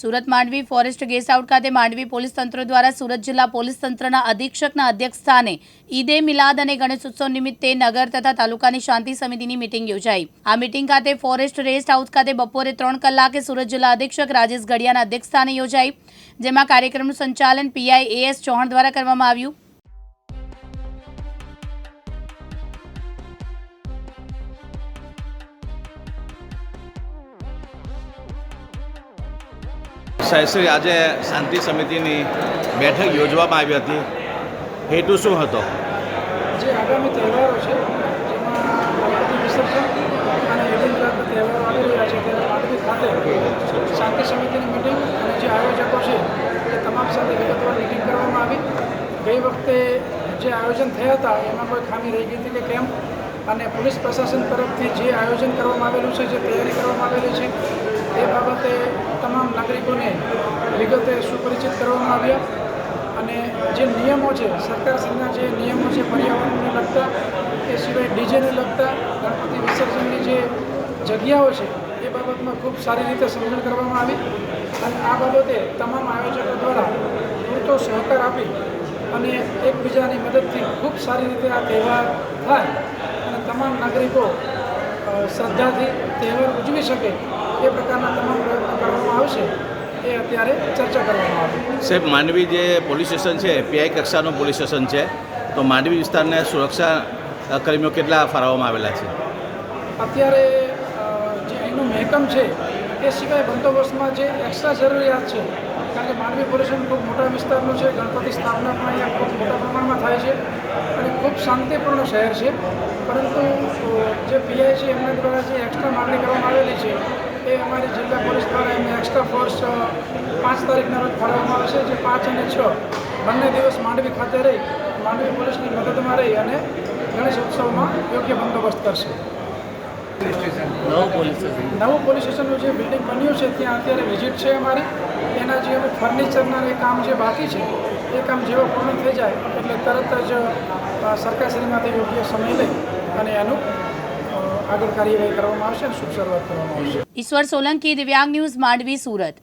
Surat Mandvi forest guest house ખાતે Mandvi police તંત્ર દ્વારા સુરત જિલ્લા પોલીસ તંત્રના અધિક્ષકના અધ્યક્ષ સ્થાને ઈદે મિલાદ અને ગણેશ નિમિત્તે નગર તથા તાલુકાની શાંતિ સમિતિની મિટિંગ યોજાઈ. આ મિટિંગ ખાતે ફોરેસ્ટ રેસ્ટ હાઉસ ખાતે બપોરે ત્રણ કલાકે સુરત જિલ્લા અધિક્ષક રાજેશ ઘડિયાના અધ્યક્ષ સ્થાને યોજાઈ, જેમાં કાર્યક્રમનું સંચાલન પીઆઈ એએસ ચૌહાણ દ્વારા કરવામાં આવ્યું. સાહેબશ્રી આજે શાંતિ સમિતિની બેઠક યોજવામાં આવી હતી. હેતુ શું હતો? જે આગામી તહેવારો છે શાંતિ સમિતિની મિટિંગ અને જે આયોજકો છે, એ તમામ સાથે વિગતવાર મિટિંગ કરવામાં આવી. ગઈ વખતે જે આયોજન થયા હતા, એમાં કોઈ ખામી રહી ગઈ હતી કે કેમ? અને પોલીસ પ્રશાસન તરફથી જે આયોજન કરવામાં આવેલું છે, જે તૈયારી કરવામાં આવેલી છે એ બાબતે તમામ નાગરિકોને વિગતે સુપરિચિત કરવામાં આવ્યા. અને જે નિયમો છે સરકારશ્રીના જે નિયમો છે, પર્યાવરણને લગતા, એ સિવાય ડીજેને લગતા, ગણપતિ વિસર્જનની જે જગ્યાઓ છે, એ બાબતમાં ખૂબ સારી રીતે સમજણ કરવામાં આવી. અને આ બાબતે તમામ આયોજકો દ્વારા પૂરતો સહકાર આપી અને એકબીજાની મદદથી ખૂબ સારી રીતે આ તહેવાર થાય. તમામ નાગરિકો શ્રદ્ધાથી તહેવાર ઉજવી શકે એ પ્રકારના તમામ પ્રયત્નો કરવામાં આવશે એ અત્યારે ચર્ચા કરવામાં આવી. સાહેબ માંડવી જે પોલીસ સ્ટેશન છે પીઆઈ કક્ષાનું પોલીસ સ્ટેશન છે તો માંડવી વિસ્તારને સુરક્ષા કર્મીઓ કેટલા ફાળવવામાં આવેલા છે? અત્યારે જે અહીંનું મહેકમ છે એ સિવાય બંદોબસ્તમાં જે એક્સ્ટ્રા જરૂરિયાત છે કારણ કે માંડવી પોલ્યુશન ખૂબ મોટા વિસ્તારનું છે, ગણપતિ સ્થાપના પણ અહીંયા ખૂબ મોટા પ્રમાણમાં થાય છે અને ખૂબ શાંતિપૂર્ણ શહેર છે. પરંતુ જે પીઆઈ છે, એમના દ્વારા જે એક્સ્ટ્રા માંગણી કરવામાં આવેલી છે, એ અમારી જિલ્લા પોલીસ દ્વારા એમને એક્સ્ટ્રા ફોર્સ પાંચ તારીખના રોજ ફાળવવામાં આવશે જે પાંચ અને છ બંને દિવસ માંડવી ખાતે રહી, માંડવી પોલીસની મદદમાં રહી અને ગણેશ ઉત્સવમાં યોગ્ય બંદોબસ્ત કરશે. નવું પોલીસ સ્ટેશનનું જે બિલ્ડિંગ બન્યું છે ત્યાં અત્યારે વિઝિટ છે અમારી. એના જે અમે ફર્નિચરના જે કામ જે બાકી છે એ કામ જેવો પૂર્ણ થઈ જાય એટલે તરત જ સરકારશ્રીમાંથી યોગ્ય સમય લઈ અને એનું આગળ કાર્યવાહી કરવામાં આવશે અને શુભ શરૂઆત કરવામાં આવશે. ઈશ્વર સોલંકી દિવ્યાંગ ન્યૂઝ માંડવી સુરત.